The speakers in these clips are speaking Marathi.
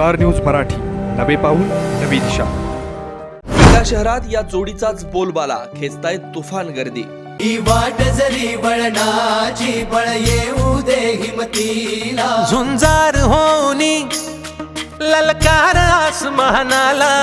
Star news Marathi. नवे पाऊल नवी दिशा. विटा शहरात या जोडीचाच बोलबाला. खेचतायत तुफान गर्दी. ही वाट जरी वळणाची बळ येऊ दे हिमतीला. झुंजार होनी ललकार आसमानाला.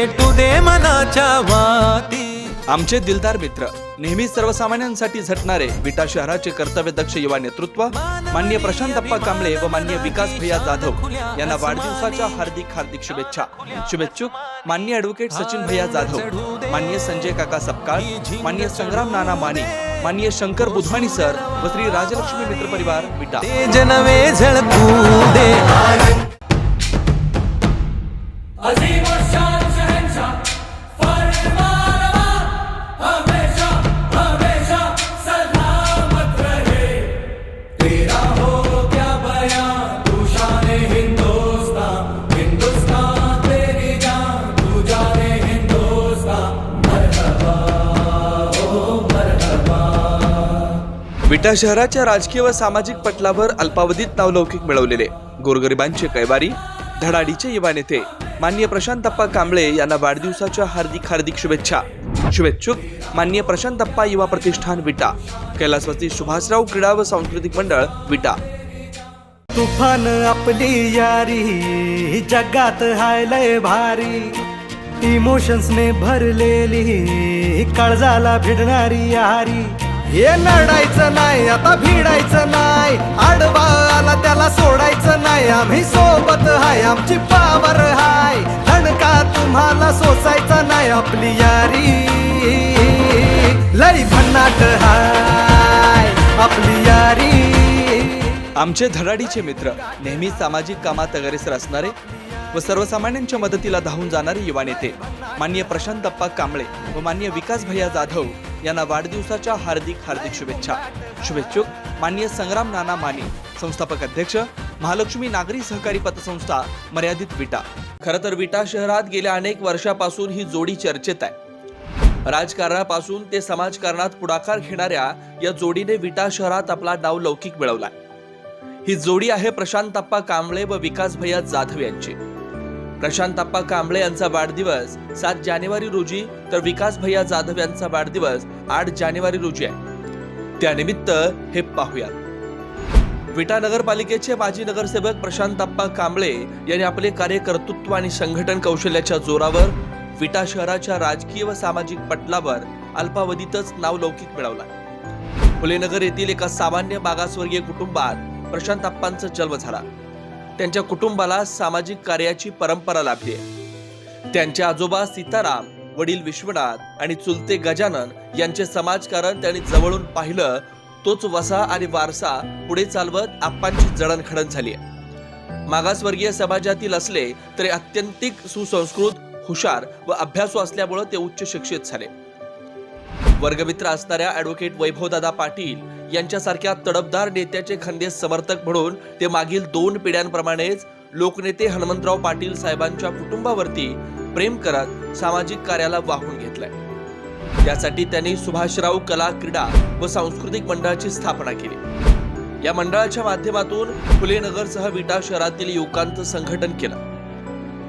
पेटू दे मनाच्या वाती. आमचे दिलदार मित्र नेहमी सर्वसामान्यांसाठी झटणारे विटा शहराचे कर्तव्यदक्ष युवा नेतृत्व मान्य प्रशांत अप्पा कांबळे व मान्य विकास भैया जाधव यांना वाढदिवसाच्या हार्दिक हार्दिक शुभेच्छा. शुभेच्छुक मान्य ॲडव्होकेट सचिन भैया जाधव मान्य संजय काका सपकाळ मान्य संग्राम नाना माने मान्य शंकर बुधवाणी सर व श्री राजलक्ष्मी मित्र परिवार विटा. विटा शहराच्या राजकीय व सामाजिक पटलावर अल्पावधीत नावलौकिक मिळवलेले. गोरगरिबांचे कैवारी धडाडीचे युवा नेते मान्य प्रशांतप्पा कांबळे यांना वाढदिवसाच्या हार्दिक हार्दिक शुभेच्छा. शुभेच्छुक मान्य प्रशांतप्पा युवा प्रतिष्ठान विटा. कैलासवती सुभाषराव क्रीडा व सांस्कृतिक मंडळ विटा. तुफान आपली यारी जगात हाय लय भारी. इमोशन्सने भरलेली काळजाला भिडणारी यारी. हे लढायचं नाही आता भिडायचं नाही. आडवा आला त्याला सोडायचं नाही. आम्ही सोबत हाय आमची पावर हाय. धडका तुम्हाला सोसायचा नाही आपली यारी. लई भन्नाट हाय आपली यारी. आमचे धडाडीचे मित्र नेहमी सामाजिक कामात अग्रेसर असणारे व सर्वसामान्यांच्या मदतीला धावून जाणारे युवा नेते मान्य प्रशांतप्पा कांबळे व मान्य विकास भैया जाधव यांना वाढदिवसाच्या हार्दिक हार्दिक शुभेच्छा. शुभेच्छुक मान्य संग्राम नाना माने संस्थापक अध्यक्ष महालक्ष्मी नागरी सहकारी पतसंस्था मर्यादित विटा. खरं तर विटा शहरात गेल्या अनेक वर्षापासून ही जोडी चर्चेत आहे. राजकारणापासून ते समाजकारणात पुढाकार घेणाऱ्या या जोडीने विटा शहरात आपला नाव लौकिक मिळवलाय. ही जोडी आहे प्रशांत कांबळे व विकास भैया जाधव यांची. प्रशांत कांबळे यांचा वाढदिवस. सात जानेवारी रोजी तर विकास भैया जाधव यांचा वाढदिवस आठ जानेवारी रोजी आहे. त्यानिमित्त हे पाहूया विटा नगरपालिकेचे माजी नगरसेवक प्रशांत कांबळे यांनी आपले कार्यकर्तृत्व आणि संघटन कौशल्याच्या जोरावर विटा शहराच्या राजकीय व सामाजिक पटलावर अल्पावधीतच नावलौकिक मिळवला फुलेनगर येथील एका सामान्य मागासवर्गीय कुटुंबात प्रशांत अप्पांचा जन्म झाला. त्यांच्या कुटुंबाला सामाजिक कार्याची परंपरा लाभली आहे. त्यांचे आजोबा सीताराम वडील विश्वनाथ आणि चुलते गजानन यांचे समाजकारण त्यांनी जवळून पाहिलं तोच वसा आणि वारसा पुढे चालवत आप्पांची जडणघडण झाली आहे. मागासवर्गीय समाजातील असले तरी अत्यंतिक सुसंस्कृत हुशार व अभ्यासू असल्यामुळे ते उच्च शिक्षित झाले. वर्गमित्र असणाऱ्या ॲडव्होकेट वैभवदादा पाटील यांच्यासारख्या तडफदार नेत्याचे खंदे समर्थक म्हणून ते मागील दोन पिढ्यांप्रमाणेच लोकनेते हनुमंतराव पाटील साहेबांच्या कुटुंबावरती प्रेम करत सामाजिक कार्याला वाहून घेतलंय. त्यासाठी त्यांनी सुभाषराव कला क्रीडा व सांस्कृतिक मंडळाची स्थापना केली. या मंडळाच्या माध्यमातून फुलेनगरसह विटा शहरातील युवकांचं संघटन केलं.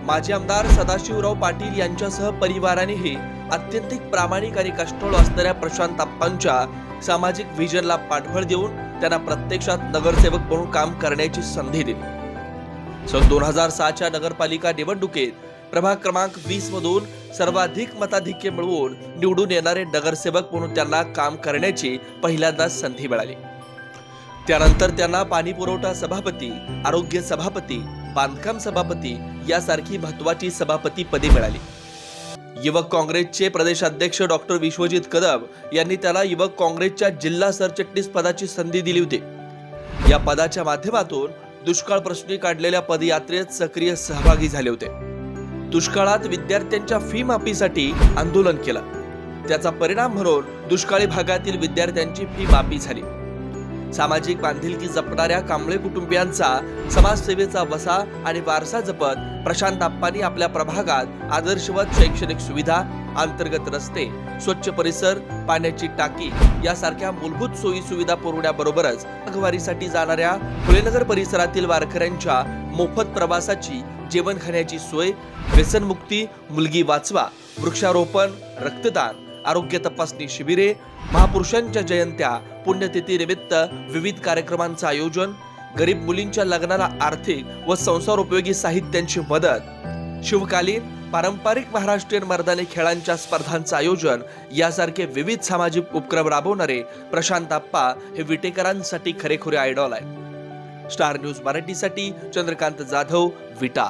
माजी आमदार सदाशिवराव पाटील यांच्यासह परिवारानेही अत्यंतिक प्रामाणिक आणि कष्टळ असणाऱ्या प्रशांत आप्पांच्या सामाजिक व्हिजनला पाठबळ देऊन त्यांना प्रत्यक्षात नगरसेवक म्हणून काम करण्याची संधी दिली. सन दोन हजार सहाच्या नगरपालिका निवडणुकीत प्रभाग क्रमांक वीस मधून सर्वाधिक मताधिक्य मिळवून निवडून येणारे नगरसेवक म्हणून त्यांना काम करण्याची पहिल्यांदाच संधी मिळाली. त्यानंतर त्यांना पाणी पुरवठा सभापती आरोग्य सभापती बांधकाम सभापती यासारखी महत्वाची सभापती पदे मिळाली. युवक काँग्रेसचे प्रदेशाध्यक्ष डॉक्टर विश्वजित कदम यांनी त्याला युवक काँग्रेसच्या जिल्हा सरचिटणीस पदाची संधी दिली होती. या पदाच्या माध्यमातून दुष्काळ प्रश्नी काढलेल्या पदयात्रेत सक्रिय सहभागी झाले होते. दुष्काळात विद्यार्थ्यांच्या फी माफीसाठी आंदोलन केलं. त्याचा परिणाम म्हणून दुष्काळी भागातील विद्यार्थ्यांची फी माफी झाली. सामाजिक बांधिलकी जपणाऱ्या कांबळे कुटुंबियांचा समाजसेवेचा वसा आणि वारसा जपत प्रशांत आप्पांनी आपल्या प्रभागात आदर्शवत शैक्षणिक सुविधा अंतर्गत रस्ते स्वच्छ परिसर पाण्याची टाकी यासारख्या मूलभूत सोयी सुविधा पुरवण्याबरोबरच अगवारीसाठी जाणाऱ्या फुलेनगर परिसरातील वारकऱ्यांच्या मोफत प्रवासाची जेवण खाण्याची सोय व्यसनमुक्ती मुलगी वाचवा वृक्षारोपण रक्तदान आरोग्य तपासणी शिबिरे महापुरुषांच्या जयंत्या पुण्यतिथी निमित्त विविध कार्यक्रमांचं आयोजन गरीब मुलींच्या लग्नाला आर्थिक व संसार उपयोगी साहित्यांची मदत. शिवकालीन पारंपरिक महाराष्ट्रीयन मर्दानी खेळांच्या स्पर्धांचं आयोजन यासारखे विविध सामाजिक उपक्रम राबवणारे प्रशांत आप्पा हे विटेकरांसाठी खरेखुरे आयडॉल आहे स्टार न्यूज मराठीसाठी चंद्रकांत जाधव विटा.